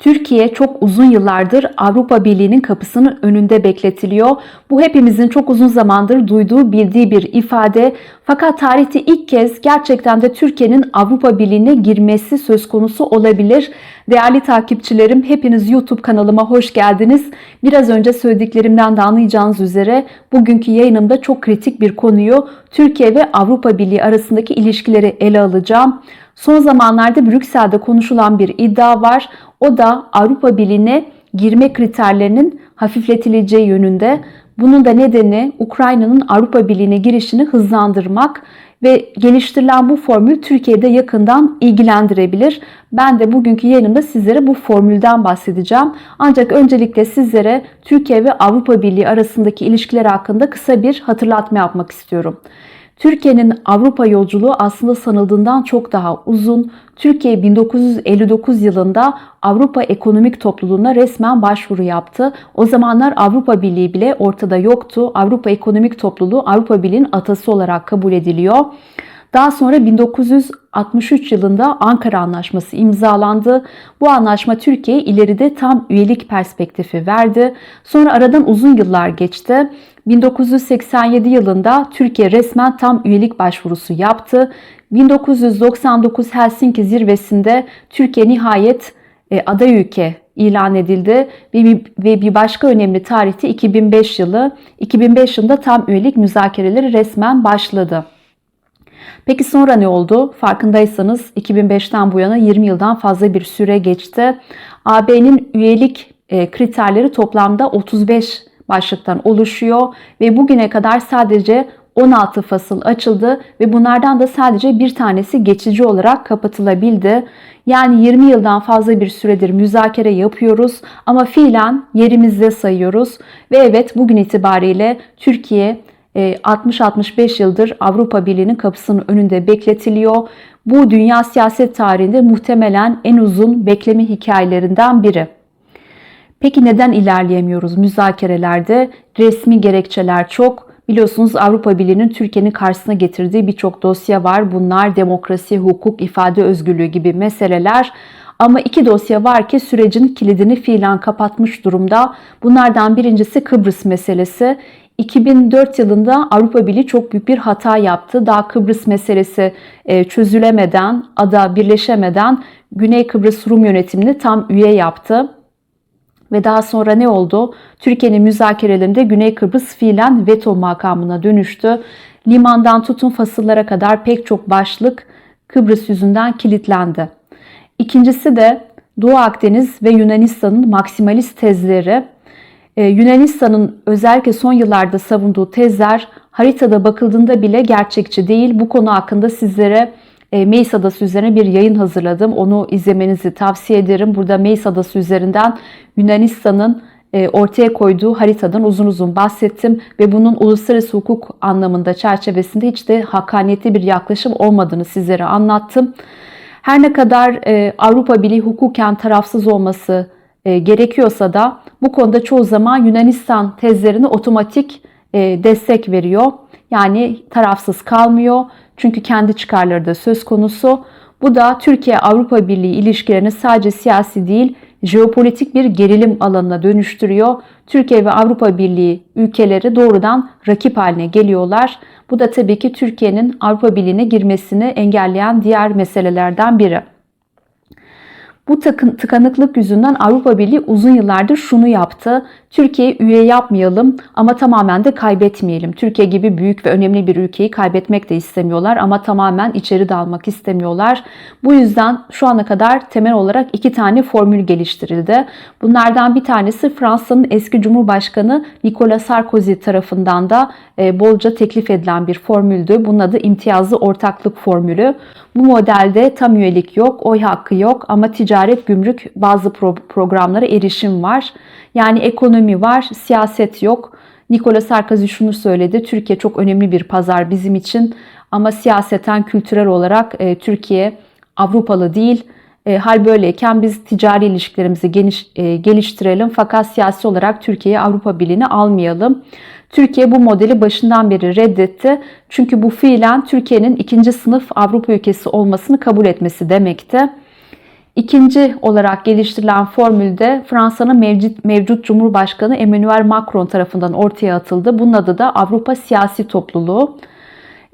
Türkiye çok uzun yıllardır Avrupa Birliği'nin kapısının önünde bekletiliyor. Bu hepimizin çok uzun zamandır duyduğu, bildiği bir ifade. Fakat tarihte ilk kez gerçekten de Türkiye'nin Avrupa Birliği'ne girmesi söz konusu olabilir. Değerli takipçilerim, hepiniz YouTube kanalıma hoş geldiniz. Biraz önce söylediklerimden de anlayacağınız üzere bugünkü yayınımda çok kritik bir konuyu Türkiye ve Avrupa Birliği arasındaki ilişkileri ele alacağım. Son zamanlarda Brüksel'de konuşulan bir iddia var. O da Avrupa Birliği'ne girme kriterlerinin hafifletileceği yönünde. Bunun da nedeni Ukrayna'nın Avrupa Birliği'ne girişini hızlandırmak ve geliştirilen bu formül Türkiye'de yakından ilgilendirebilir. Ben de bugünkü yayınımda sizlere bu formülden bahsedeceğim. Ancak öncelikle sizlere Türkiye ve Avrupa Birliği arasındaki ilişkiler hakkında kısa bir hatırlatma yapmak istiyorum. Türkiye'nin Avrupa yolculuğu aslında sanıldığından çok daha uzun. Türkiye 1959 yılında Avrupa Ekonomik Topluluğu'na resmen başvuru yaptı. O zamanlar Avrupa Birliği bile ortada yoktu. Avrupa Ekonomik Topluluğu Avrupa Birliği'nin atası olarak kabul ediliyor. Daha sonra 1963 yılında Ankara Anlaşması imzalandı. Bu anlaşma Türkiye'ye ileride tam üyelik perspektifi verdi. Sonra aradan uzun yıllar geçti. 1987 yılında Türkiye resmen tam üyelik başvurusu yaptı. 1999 Helsinki zirvesinde Türkiye nihayet e, aday ülke ilan edildi ve bir başka önemli tarihte 2005 yılı. 2005 yılında tam üyelik müzakereleri resmen başladı. Peki sonra ne oldu? Farkındaysanız 2005'ten bu yana 20 yıldan fazla bir süre geçti. AB'nin üyelik e, kriterleri toplamda 35 başlıktan oluşuyor ve bugüne kadar sadece 16 fasıl açıldı ve bunlardan da sadece bir tanesi geçici olarak kapatılabildi. Yani 20 yıldan fazla bir süredir müzakere yapıyoruz ama fiilen yerimizde sayıyoruz. Ve evet bugün itibariyle Türkiye 60-65 e, yıldır Avrupa Birliği'nin kapısının önünde bekletiliyor. Bu dünya siyaset tarihinde muhtemelen en uzun bekleme hikayelerinden biri. Peki neden ilerleyemiyoruz müzakerelerde? Resmi gerekçeler çok. Biliyorsunuz Avrupa Birliği'nin Türkiye'nin karşısına getirdiği birçok dosya var. Bunlar demokrasi, hukuk, ifade özgürlüğü gibi meseleler. Ama iki dosya var ki sürecin kilidini fiilen kapatmış durumda. Bunlardan birincisi Kıbrıs meselesi. 2004 yılında Avrupa Birliği çok büyük bir hata yaptı. Daha Kıbrıs meselesi e, çözülemeden, ada birleşemeden Güney Kıbrıs Rum yönetimini tam üye yaptı. Ve daha sonra ne oldu? Türkiye'nin müzakerelerinde Güney Kıbrıs fiilen veto makamına dönüştü. Limandan tutun fasıllara kadar pek çok başlık Kıbrıs yüzünden kilitlendi. İkincisi de Doğu Akdeniz ve Yunanistan'ın maksimalist tezleri. Ee, Yunanistan'ın özellikle son yıllarda savunduğu tezler haritada bakıldığında bile gerçekçi değil. Bu konu hakkında sizlere e, Meis Adası üzerine bir yayın hazırladım. Onu izlemenizi tavsiye ederim. Burada Meis Adası üzerinden Yunanistan'ın e, ortaya koyduğu haritadan uzun uzun bahsettim ve bunun uluslararası hukuk anlamında çerçevesinde hiç de hakkaniyetli bir yaklaşım olmadığını sizlere anlattım. Her ne kadar e, Avrupa Birliği hukuken tarafsız olması gerekiyorsa da bu konuda çoğu zaman Yunanistan tezlerine otomatik destek veriyor. Yani tarafsız kalmıyor. Çünkü kendi çıkarları da söz konusu. Bu da Türkiye-Avrupa Birliği ilişkilerini sadece siyasi değil, jeopolitik bir gerilim alanına dönüştürüyor. Türkiye ve Avrupa Birliği ülkeleri doğrudan rakip haline geliyorlar. Bu da tabii ki Türkiye'nin Avrupa Birliği'ne girmesini engelleyen diğer meselelerden biri. Bu tıkanıklık yüzünden Avrupa Birliği uzun yıllardır şunu yaptı. Türkiye'yi üye yapmayalım ama tamamen de kaybetmeyelim. Türkiye gibi büyük ve önemli bir ülkeyi kaybetmek de istemiyorlar ama tamamen içeri dalmak istemiyorlar. Bu yüzden şu ana kadar temel olarak iki tane formül geliştirildi. Bunlardan bir tanesi Fransa'nın eski Cumhurbaşkanı Nicolas Sarkozy tarafından da e, bolca teklif edilen bir formüldü. Bunun adı imtiyazlı ortaklık formülü. Bu modelde tam üyelik yok, oy hakkı yok ama ticaret, gümrük bazı pro programlara erişim var. Yani ekonomi var, siyaset yok. Nicolas Sarkozy şunu söyledi. Türkiye çok önemli bir pazar bizim için ama siyaseten, kültürel olarak e, Türkiye Avrupalı değil. E, hal böyleyken biz ticari ilişkilerimizi geniş, e, geliştirelim fakat siyasi olarak Türkiye'yi Avrupa Birliği'ne almayalım. Türkiye bu modeli başından beri reddetti. Çünkü bu fiilen Türkiye'nin ikinci sınıf Avrupa ülkesi olmasını kabul etmesi demekti. İkinci olarak geliştirilen formülde Fransa'nın mevcut, mevcut Cumhurbaşkanı Emmanuel Macron tarafından ortaya atıldı. Bunun adı da Avrupa Siyasi Topluluğu.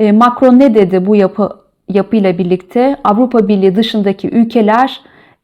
E, Macron ne dedi bu yapı yapıyla birlikte? Avrupa Birliği dışındaki ülkeler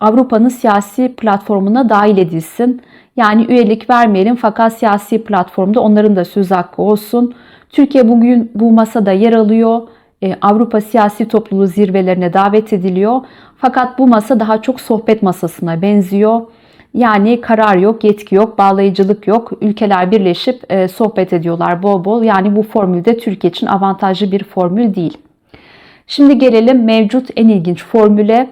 Avrupa'nın siyasi platformuna dahil edilsin. Yani üyelik vermeyelim fakat siyasi platformda onların da söz hakkı olsun. Türkiye bugün bu masada yer alıyor. E, Avrupa siyasi topluluğu zirvelerine davet ediliyor. Fakat bu masa daha çok sohbet masasına benziyor. Yani karar yok, yetki yok, bağlayıcılık yok. Ülkeler birleşip e, sohbet ediyorlar bol bol. Yani bu formülde Türkiye için avantajlı bir formül değil. Şimdi gelelim mevcut en ilginç formüle.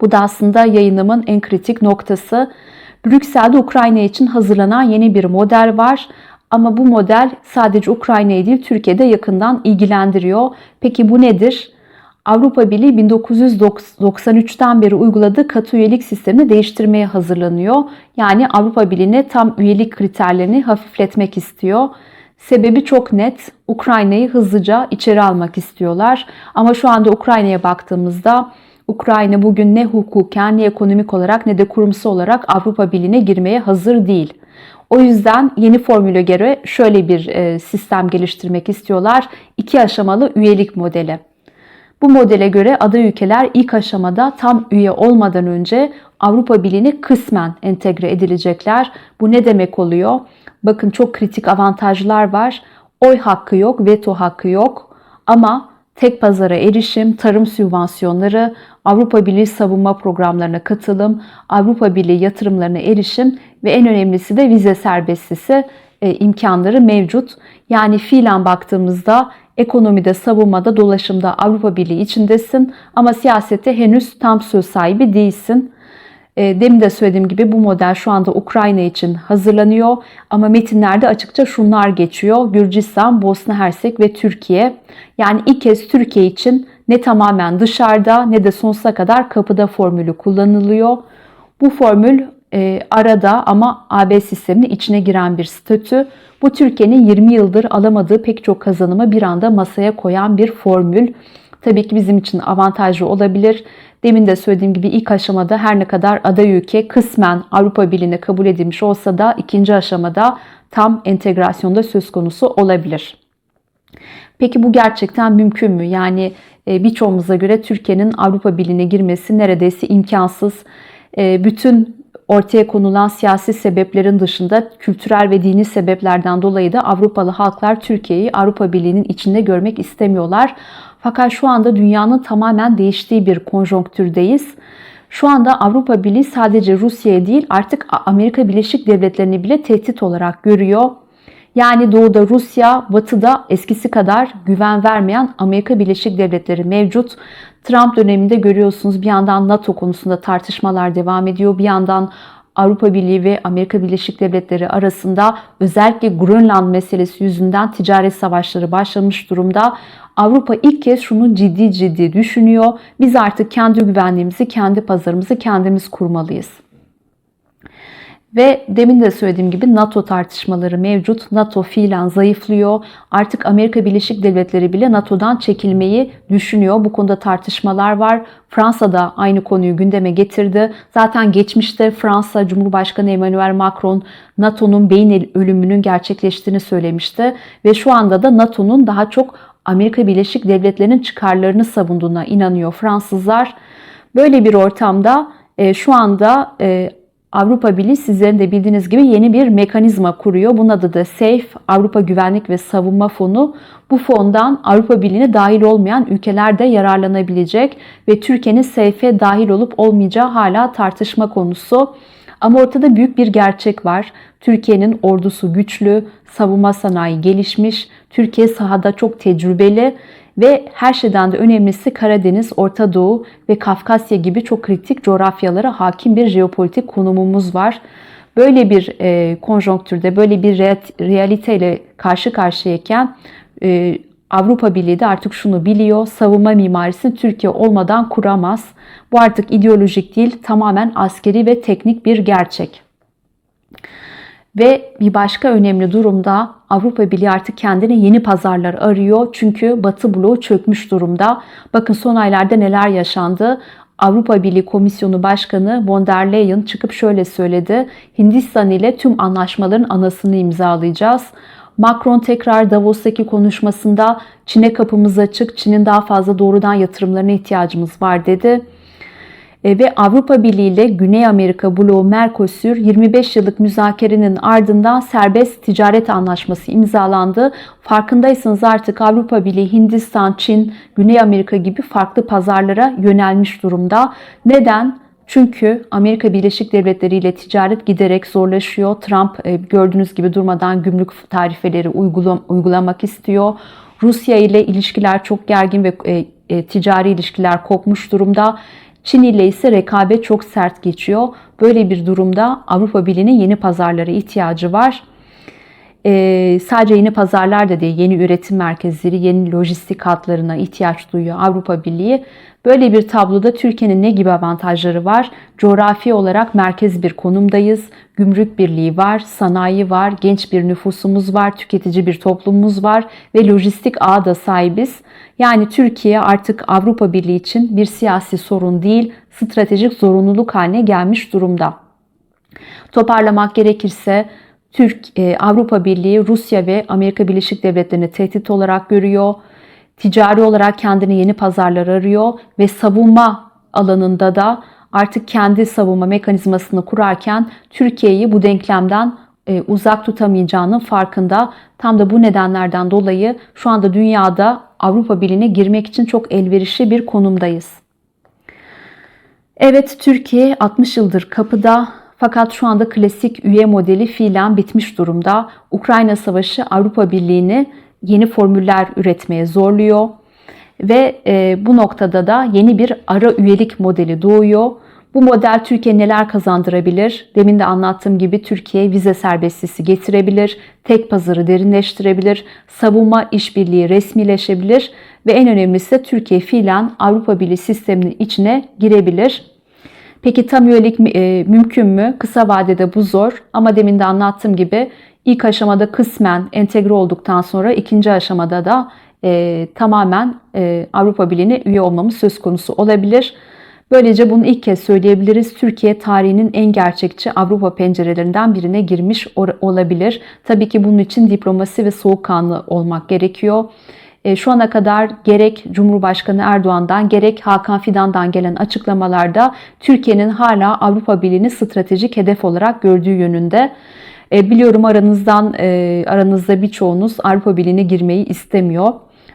Bu da aslında yayınımın en kritik noktası. Brüksel'de Ukrayna için hazırlanan yeni bir model var. Ama bu model sadece Ukrayna'yı değil Türkiye'de yakından ilgilendiriyor. Peki bu nedir? Avrupa Birliği 1993'ten beri uyguladığı katı üyelik sistemini değiştirmeye hazırlanıyor. Yani Avrupa Birliği'ne tam üyelik kriterlerini hafifletmek istiyor. Sebebi çok net. Ukrayna'yı hızlıca içeri almak istiyorlar. Ama şu anda Ukrayna'ya baktığımızda Ukrayna bugün ne hukuken ne ekonomik olarak ne de kurumsal olarak Avrupa Birliği'ne girmeye hazır değil. O yüzden yeni formüle göre şöyle bir e, sistem geliştirmek istiyorlar. İki aşamalı üyelik modeli. Bu modele göre aday ülkeler ilk aşamada tam üye olmadan önce Avrupa Birliği'ne kısmen entegre edilecekler. Bu ne demek oluyor? Bakın çok kritik avantajlar var. Oy hakkı yok, veto hakkı yok. Ama tek pazara erişim, tarım sübvansiyonları, Avrupa Birliği savunma programlarına katılım, Avrupa Birliği yatırımlarına erişim ve en önemlisi de vize serbestisi e, imkanları mevcut. Yani fiilen baktığımızda ekonomide, savunmada, dolaşımda Avrupa Birliği içindesin ama siyasette henüz tam söz sahibi değilsin. E, demin de söylediğim gibi bu model şu anda Ukrayna için hazırlanıyor ama metinlerde açıkça şunlar geçiyor. Gürcistan, Bosna Hersek ve Türkiye. Yani ilk kez Türkiye için ne tamamen dışarıda ne de sonsuza kadar kapıda formülü kullanılıyor. Bu formül e, arada ama AB sisteminin içine giren bir statü. Bu Türkiye'nin 20 yıldır alamadığı pek çok kazanımı bir anda masaya koyan bir formül. Tabii ki bizim için avantajlı olabilir. Demin de söylediğim gibi ilk aşamada her ne kadar aday ülke kısmen Avrupa Birliği'ne kabul edilmiş olsa da ikinci aşamada tam entegrasyonda söz konusu olabilir. Peki bu gerçekten mümkün mü? Yani e, birçoğumuza göre Türkiye'nin Avrupa Birliği'ne girmesi neredeyse imkansız. E, bütün ortaya konulan siyasi sebeplerin dışında kültürel ve dini sebeplerden dolayı da Avrupalı halklar Türkiye'yi Avrupa Birliği'nin içinde görmek istemiyorlar. Fakat şu anda dünyanın tamamen değiştiği bir konjonktürdeyiz. Şu anda Avrupa Birliği sadece Rusya'ya değil artık Amerika Birleşik Devletleri'ni bile tehdit olarak görüyor. Yani doğuda Rusya, batıda eskisi kadar güven vermeyen Amerika Birleşik Devletleri mevcut. Trump döneminde görüyorsunuz bir yandan NATO konusunda tartışmalar devam ediyor. Bir yandan Avrupa Birliği ve Amerika Birleşik Devletleri arasında özellikle Grönland meselesi yüzünden ticaret savaşları başlamış durumda. Avrupa ilk kez şunu ciddi ciddi düşünüyor. Biz artık kendi güvenliğimizi, kendi pazarımızı kendimiz kurmalıyız. Ve demin de söylediğim gibi NATO tartışmaları mevcut. NATO fiilen zayıflıyor. Artık Amerika Birleşik Devletleri bile NATO'dan çekilmeyi düşünüyor. Bu konuda tartışmalar var. Fransa da aynı konuyu gündeme getirdi. Zaten geçmişte Fransa Cumhurbaşkanı Emmanuel Macron NATO'nun beyin ölümünün gerçekleştiğini söylemişti. Ve şu anda da NATO'nun daha çok Amerika Birleşik Devletleri'nin çıkarlarını savunduğuna inanıyor Fransızlar. Böyle bir ortamda e, şu anda e, Avrupa Birliği sizlerin de bildiğiniz gibi yeni bir mekanizma kuruyor. Bunun adı da SAFE, Avrupa Güvenlik ve Savunma Fonu. Bu fondan Avrupa Birliği'ne dahil olmayan ülkeler de yararlanabilecek ve Türkiye'nin SAFE'e dahil olup olmayacağı hala tartışma konusu. Ama ortada büyük bir gerçek var. Türkiye'nin ordusu güçlü, savunma sanayi gelişmiş, Türkiye sahada çok tecrübeli ve her şeyden de önemlisi Karadeniz, Orta Doğu ve Kafkasya gibi çok kritik coğrafyalara hakim bir jeopolitik konumumuz var. Böyle bir e, konjonktürde, böyle bir realiteyle karşı karşıyayken e, Avrupa Birliği de artık şunu biliyor. Savunma mimarisini Türkiye olmadan kuramaz. Bu artık ideolojik değil, tamamen askeri ve teknik bir gerçek. Ve bir başka önemli durumda Avrupa Birliği artık kendine yeni pazarlar arıyor. Çünkü Batı bloğu çökmüş durumda. Bakın son aylarda neler yaşandı. Avrupa Birliği Komisyonu Başkanı von der Leyen çıkıp şöyle söyledi. Hindistan ile tüm anlaşmaların anasını imzalayacağız. Macron tekrar Davos'taki konuşmasında Çin'e kapımız açık, Çin'in daha fazla doğrudan yatırımlarına ihtiyacımız var dedi. E, ve Avrupa Birliği ile Güney Amerika bloğu Mercosur 25 yıllık müzakerenin ardından serbest ticaret anlaşması imzalandı. Farkındaysanız artık Avrupa Birliği Hindistan, Çin, Güney Amerika gibi farklı pazarlara yönelmiş durumda. Neden? Çünkü Amerika Birleşik Devletleri ile ticaret giderek zorlaşıyor. Trump e, gördüğünüz gibi durmadan gümrük tarifeleri uygulamak istiyor. Rusya ile ilişkiler çok gergin ve e, ticari ilişkiler kopmuş durumda. Çin ile ise rekabet çok sert geçiyor. Böyle bir durumda Avrupa Birliği'nin yeni pazarlara ihtiyacı var. Ee, sadece yeni pazarlar da değil, yeni üretim merkezleri, yeni lojistik hatlarına ihtiyaç duyuyor Avrupa Birliği. Böyle bir tabloda Türkiye'nin ne gibi avantajları var? Coğrafi olarak merkez bir konumdayız. Gümrük birliği var, sanayi var, genç bir nüfusumuz var, tüketici bir toplumumuz var ve lojistik ağa da sahibiz. Yani Türkiye artık Avrupa Birliği için bir siyasi sorun değil, stratejik zorunluluk haline gelmiş durumda. Toparlamak gerekirse Türk e, Avrupa Birliği Rusya ve Amerika Birleşik Devletleri'ni tehdit olarak görüyor. Ticari olarak kendine yeni pazarlar arıyor ve savunma alanında da artık kendi savunma mekanizmasını kurarken Türkiye'yi bu denklemden e, uzak tutamayacağının farkında. Tam da bu nedenlerden dolayı şu anda dünyada Avrupa Birliği'ne girmek için çok elverişli bir konumdayız. Evet Türkiye 60 yıldır kapıda fakat şu anda klasik üye modeli fiilen bitmiş durumda. Ukrayna Savaşı Avrupa Birliği'ni yeni formüller üretmeye zorluyor ve e, bu noktada da yeni bir ara üyelik modeli doğuyor. Bu model Türkiye neler kazandırabilir? Demin de anlattığım gibi Türkiye vize serbestisi getirebilir, tek pazarı derinleştirebilir, savunma işbirliği resmileşebilir ve en önemlisi Türkiye fiilen Avrupa Birliği sisteminin içine girebilir. Peki tam üyelik e, mümkün mü? Kısa vadede bu zor ama demin de anlattığım gibi ilk aşamada kısmen entegre olduktan sonra ikinci aşamada da e, tamamen e, Avrupa Birliği'ne üye olmamız söz konusu olabilir. Böylece bunu ilk kez söyleyebiliriz. Türkiye tarihinin en gerçekçi Avrupa pencerelerinden birine girmiş olabilir. Tabii ki bunun için diplomasi ve soğukkanlı olmak gerekiyor. E, şu ana kadar gerek Cumhurbaşkanı Erdoğan'dan gerek Hakan Fidan'dan gelen açıklamalarda Türkiye'nin hala Avrupa Birliği'ni stratejik hedef olarak gördüğü yönünde. E, biliyorum aranızdan e, aranızda birçoğunuz Avrupa Birliği'ne girmeyi istemiyor.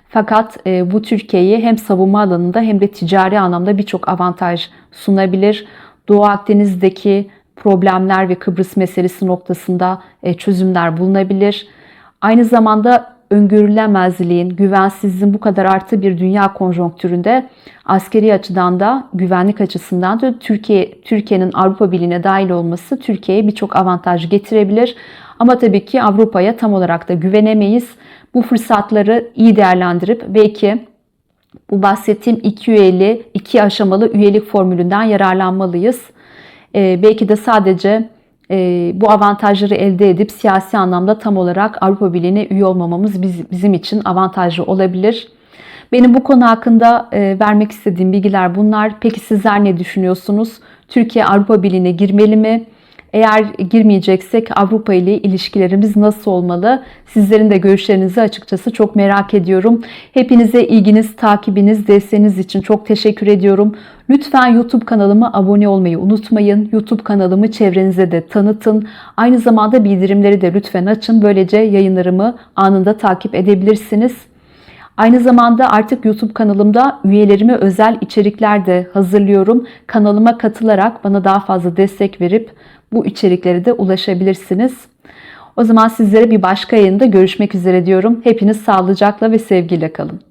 Fakat bu Türkiye'yi hem savunma alanında hem de ticari anlamda birçok avantaj sunabilir. Doğu Akdeniz'deki problemler ve Kıbrıs meselesi noktasında çözümler bulunabilir. Aynı zamanda öngörülemezliğin, güvensizliğin bu kadar arttığı bir dünya konjonktüründe askeri açıdan da güvenlik açısından da Türkiye Türkiye'nin Avrupa Birliği'ne dahil olması Türkiye'ye birçok avantaj getirebilir. Ama tabii ki Avrupa'ya tam olarak da güvenemeyiz. Bu fırsatları iyi değerlendirip belki bu bahsettiğim iki üyeli, iki aşamalı üyelik formülünden yararlanmalıyız. Ee, belki de sadece e, bu avantajları elde edip siyasi anlamda tam olarak Avrupa Birliği'ne üye olmamamız biz, bizim için avantajlı olabilir. Benim bu konu hakkında e, vermek istediğim bilgiler bunlar. Peki sizler ne düşünüyorsunuz? Türkiye Avrupa Birliği'ne girmeli mi? Eğer girmeyeceksek Avrupa ile ilişkilerimiz nasıl olmalı? Sizlerin de görüşlerinizi açıkçası çok merak ediyorum. Hepinize ilginiz, takibiniz, desteğiniz için çok teşekkür ediyorum. Lütfen YouTube kanalıma abone olmayı unutmayın. YouTube kanalımı çevrenize de tanıtın. Aynı zamanda bildirimleri de lütfen açın. Böylece yayınlarımı anında takip edebilirsiniz. Aynı zamanda artık YouTube kanalımda üyelerime özel içerikler de hazırlıyorum. Kanalıma katılarak bana daha fazla destek verip bu içeriklere de ulaşabilirsiniz. O zaman sizlere bir başka yayında görüşmek üzere diyorum. Hepiniz sağlıcakla ve sevgiyle kalın.